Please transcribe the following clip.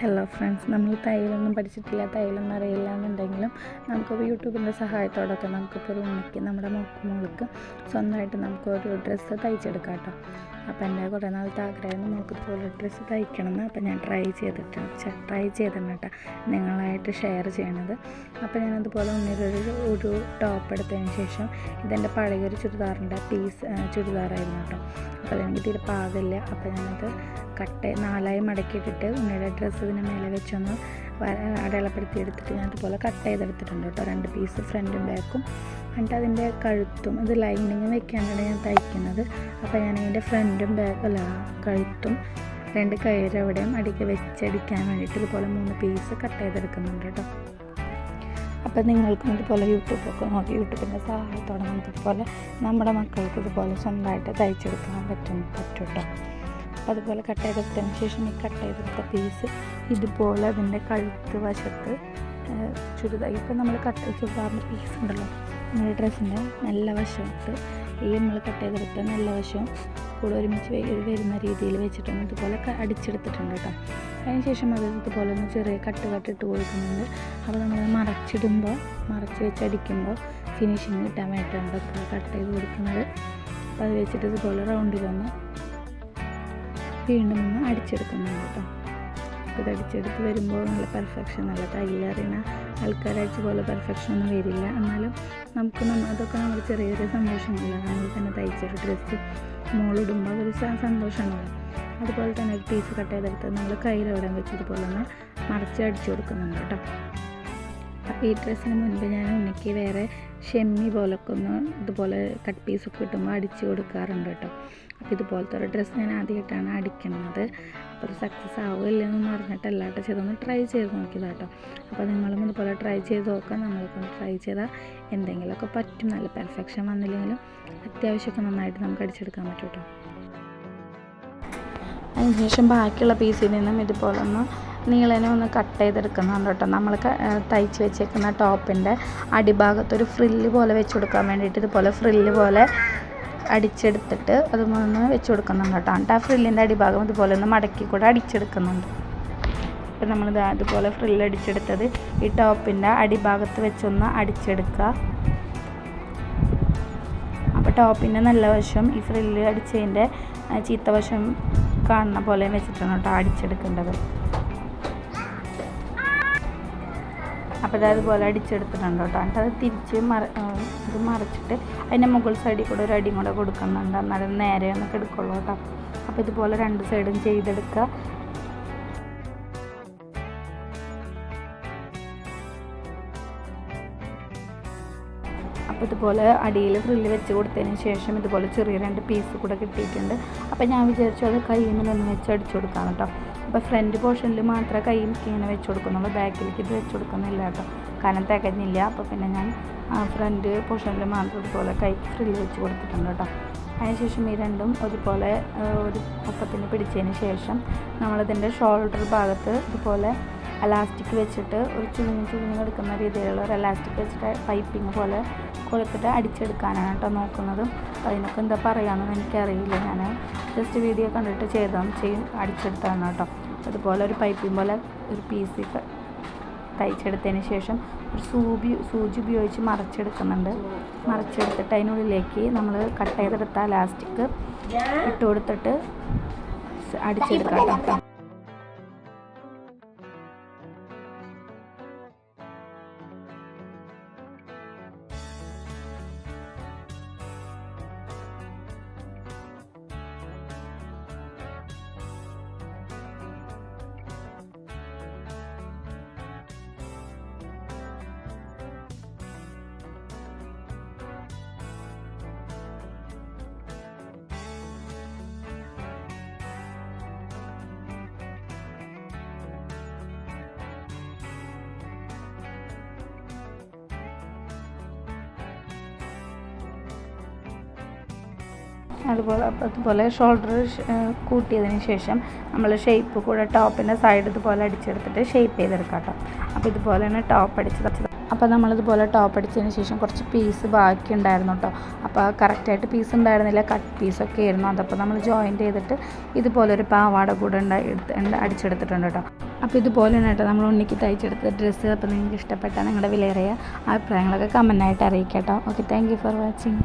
Hello friends നമ്മൾ തയ്യലൊന്നും പഠിച്ചിട്ടില്ല. തയ്യലൊന്നും അറിയില്ല എന്നുണ്ടെങ്കിലും നമുക്കിപ്പോൾ യൂട്യൂബിന്റെ സഹായത്തോടൊക്കെ നമുക്കിപ്പോൾ ഒരു ഉണ്ണിക്ക് നമ്മുടെ മോൾക്ക് സ്വന്തമായിട്ട് നമുക്കൊരു ഡ്രസ്സ് തയ്ച്ചെടുക്കാം കേട്ടോ. അപ്പോൾ എന്റെ കുറേ നാളത്തെ ആഗ്രഹമായിരുന്നു മോൾക്ക് ഇതുപോലെ ഡ്രസ്സ് തയ്ക്കണമെന്ന്. അപ്പോൾ ഞാൻ ട്രൈ ചെയ്തിട്ട് ട്രൈ ചെയ്തിട്ടുണ്ട് കേട്ടോ. നിങ്ങളായിട്ട് ഷെയർ ചെയ്യണത്. അപ്പോൾ ഞാനതുപോലെ ഉണ്ണിയിലൊരു ഒരു ടോപ്പ് എടുത്തതിന് ശേഷം ഇതെന്റെ പഴയൊരു ചുരിദാറിന്റെ പീസ് ചുരിദാറായിരുന്നു കേട്ടോ. അപ്പോൾ അതെനിക്ക് തീരെ പാകില്ല അപ്പോൾ ഞാനത് കട്ട് നാലായി മടക്കിയിട്ടിട്ട് ഉണ്ണിയുടെ ഡ്രസ്സ് ഇതിന് മേലെ വെച്ചൊന്ന് അടയാളപ്പെടുത്തി എടുത്തിട്ട് ഞാൻ അതുപോലെ കട്ട് ചെയ്തെടുത്തിട്ടുണ്ട് കേട്ടോ. രണ്ട് പീസ് ഫ്രണ്ടും ബാക്കും എന്നിട്ട് അതിന്റെ കഴുത്തും ഇത് ലൈനിങ് വെക്കാനാണ് ഞാൻ തയ്ക്കുന്നത്. അപ്പോൾ ഞാൻ അതിന്റെ ഫ്രണ്ടും ബാക്ക് അല്ല കഴുത്തും രണ്ട് കയറവിടെയും അടിക്ക് വെച്ചടിക്കാൻ വേണ്ടിയിട്ട് ഇതുപോലെ മൂന്ന് പീസ് കട്ട് ചെയ്തെടുക്കുന്നുണ്ട് കേട്ടോ. അപ്പോൾ നിങ്ങൾക്കും ഇതുപോലെ യൂട്യൂബൊക്കെ നോക്കി യൂട്യൂബിന്റെ സഹായത്തോടെ നമുക്ക് ഇതുപോലെ നമ്മുടെ മക്കൾക്ക് ഇതുപോലെ സ്വന്തമായിട്ട് തയ്ച്ചെടുക്കാൻ പറ്റും പറ്റും കേട്ടോ. അപ്പോൾ അതുപോലെ കട്ട് ചെയ്തെടുത്തതിന് ശേഷം ഈ കട്ട് ചെയ്തെടുത്ത പീസ് ഇതുപോലെ അതിന്റെ കഴുത്ത് വശത്ത് ചുരിദാർ ഇപ്പം നമ്മൾ കട്ട് ചുരിദാറിന്റെ പീസ് ഉണ്ടല്ലോ നമ്മുടെ ഡ്രസ്സിന്റെ നല്ല വശത്ത് ഈ നമ്മൾ കട്ട് ചെയ്തെടുത്ത നല്ല വശം കൂടെ ഒരുമിച്ച് വരുന്ന രീതിയിൽ വെച്ചിട്ടൊന്ന് ഇതുപോലെ അടിച്ചെടുത്തിട്ടുണ്ട് കേട്ടോ. അതിന് ശേഷം അത് ഇതുപോലെ ഒന്ന് ചെറിയ കട്ട് കട്ടിട്ട് കൊടുക്കുന്നുണ്ട്. അപ്പോൾ നമ്മൾ മറച്ചിടുമ്പോൾ മറച്ച് വെച്ച് അടിക്കുമ്പോൾ ഫിനിഷിങ് കിട്ടാൻ വേണ്ടിയിട്ടാണ് കട്ട് ചെയ്ത് കൊടുക്കുന്നത്. അപ്പോൾ അത് വെച്ചിട്ട് ഇതുപോലെ റൗണ്ടിലൊന്ന് വീണ്ടും ഒന്ന് അടിച്ചെടുക്കുന്നുണ്ട് കേട്ടോ. ഇത് അടിച്ചെടുത്ത് വരുമ്പോൾ നല്ല പെർഫെക്ഷൻ നല്ല തയ്യലറിയണ ആൾക്കാരടിച്ച പോലെ പെർഫെക്ഷൻ ഒന്നും വരില്ല. എന്നാലും നമുക്ക് നമ്മൾ അതൊക്കെ നമ്മൾ ചെറിയൊരു സന്തോഷമല്ല നമ്മൾ തന്നെ തയ്ച്ചൊരു ഡ്രസ്സ് മോളിടുമ്പോൾ അതൊരു സന്തോഷമാണല്ലോ. അതുപോലെ തന്നെ ഒരു പീസ് കട്ട് ചെയ്തെടുത്ത് നമ്മൾ കയ്യിലെവിടെ വെച്ച് ഇതുപോലെ ഒന്ന് മറച്ച് കൊടുക്കുന്നുണ്ട് കേട്ടോ. ഈ ഡ്രസ്സിന് മുൻപ് ഞാൻ ഉണ്ണിക്ക് വേറെ ഷെമ്മി പോലൊക്കെ ഒന്ന് ഇതുപോലെ കട്ട് പീസൊക്കെ കിട്ടുമ്പോൾ അടിച്ച് കൊടുക്കാറുണ്ട് കേട്ടോ. അപ്പോൾ ഇതുപോലത്തെ ഒരു ഡ്രസ്സ് ഞാൻ ആദ്യമായിട്ടാണ് അടിക്കുന്നത്. അപ്പോൾ അത് സക്സസ് ആവില്ലെന്നൊന്നും പറഞ്ഞിട്ടല്ല കേട്ടോ. ചെയ്തൊന്ന് ട്രൈ ചെയ്ത് നോക്കിയതാണ് കേട്ടോ. അപ്പോൾ നിങ്ങളും ഇതുപോലെ ട്രൈ ചെയ്ത് നോക്കാം നമ്മൾക്ക് ട്രൈ ചെയ്താൽ എന്തെങ്കിലുമൊക്കെ പറ്റും. നല്ല പെർഫെക്ഷൻ വന്നില്ലെങ്കിലും അത്യാവശ്യമൊക്കെ നന്നായിട്ട് നമുക്ക് അടിച്ചെടുക്കാൻ പറ്റും കേട്ടോ. അതിനുശേഷം ബാക്കിയുള്ള പീസിൽ നിന്നും ഇതുപോലെ ഒന്ന് നീളനെ ഒന്ന് കട്ട് ചെയ്തെടുക്കുന്നുണ്ട് കേട്ടോ. നമ്മൾ തയ്ച്ച് വെച്ചേക്കുന്ന ടോപ്പിന്റെ അടിഭാഗത്തൊരു ഫ്രില്ല് പോലെ വെച്ച് കൊടുക്കാൻ വേണ്ടിയിട്ട് ഇതുപോലെ ഫ്രില്ല് പോലെ അടിച്ചെടുത്തിട്ട് അതൊന്ന് വെച്ച് കൊടുക്കുന്നുണ്ട് കേട്ടോ. എന്നിട്ട് ആ ഫ്രില്ലിന്റെ അടിഭാഗം ഇതുപോലെ ഒന്ന് മടക്കി കൂടെ അടിച്ചെടുക്കുന്നുണ്ട്. ഇപ്പം നമ്മൾ അതുപോലെ ഫ്രില്ല് അടിച്ചെടുത്തത് ഈ ടോപ്പിന്റെ അടിഭാഗത്ത് വെച്ചൊന്ന് അടിച്ചെടുക്കുക. അപ്പോൾ ടോപ്പിന്റെ നല്ല വശം ഈ ഫ്രില്ല് അടിച്ചതിന്റെ ചീത്ത വശം കാണുന്ന പോലെ വെച്ചിട്ടാണ് കേട്ടോ അടിച്ചെടുക്കേണ്ടത്. അപ്പോൾ അതുപോലെ അടിച്ചെടുത്തിട്ടുണ്ട് കേട്ടോ. എന്നിട്ട് അത് തിരിച്ച് മറ ഇത് മറിച്ചിട്ട് അതിന്റെ മുകൾ സൈഡിൽ കൂടെ ഒരു അടിയും കൂടെ കൊടുക്കുന്നുണ്ട്. എന്നാലും നേരെ ഒന്ന് എടുക്കുള്ളൂ കേട്ടോ. അപ്പോൾ ഇതുപോലെ രണ്ട് സൈഡും ചെയ്തെടുക്കുക. അപ്പോൾ ഇതുപോലെ അടിയിൽ ഫ്രില്ല് വെച്ച് കൊടുത്തതിന് ശേഷം ഇതുപോലെ ചെറിയ രണ്ട് പീസ് കൂടെ കിട്ടിയിട്ടുണ്ട്. അപ്പോൾ ഞാൻ വിചാരിച്ചു അത് കയ്യുമ്മലൊന്ന് വെച്ച് അടിച്ചു കൊടുക്കാം കേട്ടോ അപ്പോൾ ഫ്രണ്ട് പോർഷനിൽ മാത്രമേ കൈ ഇങ്ങനെ വെച്ച് കൊടുക്കുന്നുള്ളൂ. ബാക്കിലേക്ക് ഇത് വെച്ച് കൊടുക്കുന്നില്ല കേട്ടോ കാരണം തികഞ്ഞില്ല. അപ്പോൾ പിന്നെ ഞാൻ ഫ്രണ്ട് പോർഷനിൽ മാത്രം ഇതുപോലെ കൈക്ക് ഫ്രില്ല് വെച്ച് കൊടുത്തിട്ടുണ്ട് കേട്ടോ അതിനുശേഷം ഈ രണ്ടും ഒരുപോലെ ഒരു ഒപ്പത്തിന് പിടിച്ചതിന് ശേഷം നമ്മളിതിന്റെ ഷോൾഡർ ഭാഗത്ത് ഇതുപോലെ അലാസ്റ്റിക് വെച്ചിട്ട് ഒരു ചുരുങ്ങി ചുരുങ്ങി എടുക്കുന്ന രീതിയിലുള്ള ഒരു അലാസ്റ്റിക് വെച്ചിട്ട് പൈപ്പിംഗ് പോലെ കൊടുത്തിട്ട് അടിച്ചെടുക്കാനാണ് കേട്ടോ നോക്കുന്നത്. അതിനൊക്കെ എന്താ പറയുകയെന്ന് എനിക്കറിയില്ല. ഞാൻ ജസ്റ്റ് വീഡിയോ കണ്ടിട്ട് ചെയ്താൽ ചെയ്യും അടിച്ചെടുത്താണ് കേട്ടോ. അതുപോലെ ഒരു പൈപ്പിംഗ് പോലെ ഒരു പീസ് തയ്ച്ചെടുത്തതിന് ശേഷം ഒരു സൂബി സൂചി ഉപയോഗിച്ച് മറച്ചെടുക്കുന്നുണ്ട്. മറച്ചെടുത്തിട്ട് അതിനുള്ളിലേക്ക് നമ്മൾ കട്ട് ചെയ്തെടുത്ത ലാസ്റ്റിക് ഇട്ട് കൊടുത്തിട്ട് അടിച്ചെടുക്കാം കേട്ടോ. അതുപോലെ അതുപോലെ ഷോൾഡർ കൂട്ടിയതിന് ശേഷം നമ്മൾ ഷേപ്പ് കൂടെ ടോപ്പിന്റെ സൈഡ് ഇതുപോലെ അടിച്ചെടുത്തിട്ട് ഷേപ്പ് ചെയ്തെടുക്കാം കേട്ടോ അപ്പോൾ ഇതുപോലെ തന്നെ ടോപ്പ് അടിച്ചത്. അപ്പോൾ നമ്മളിതുപോലെ ടോപ്പ് അടിച്ചതിന് ശേഷം കുറച്ച് പീസ് ബാക്കി ഉണ്ടായിരുന്നു കേട്ടോ അപ്പോൾ കറക്റ്റായിട്ട് പീസ് ഉണ്ടായിരുന്നില്ല കട്ട് പീസൊക്കെ ആയിരുന്നു. അതപ്പോൾ നമ്മൾ ജോയിന്റ് ചെയ്തിട്ട് ഇതുപോലെ ഒരു പാവാട കൂടെ ഉണ്ടായി എടുത്ത് അടിച്ചെടുത്തിട്ടുണ്ട് കേട്ടോ അപ്പോൾ ഇതുപോലെ ഇതുപോലെയാണ് കേട്ടോ നമ്മൾ ഉണ്ണിക്ക് തയ്ച്ചെടുത്ത ഡ്രസ്സ് അപ്പോൾ നിങ്ങൾക്ക് ഇഷ്ടപ്പെട്ടാൽ നിങ്ങളുടെ വിലയേറിയ അഭിപ്രായങ്ങളൊക്കെ കമന്റായിട്ട് അറിയിക്കാം കേട്ടോ ഓക്കെ താങ്ക് ഫോർ വാച്ചിങ്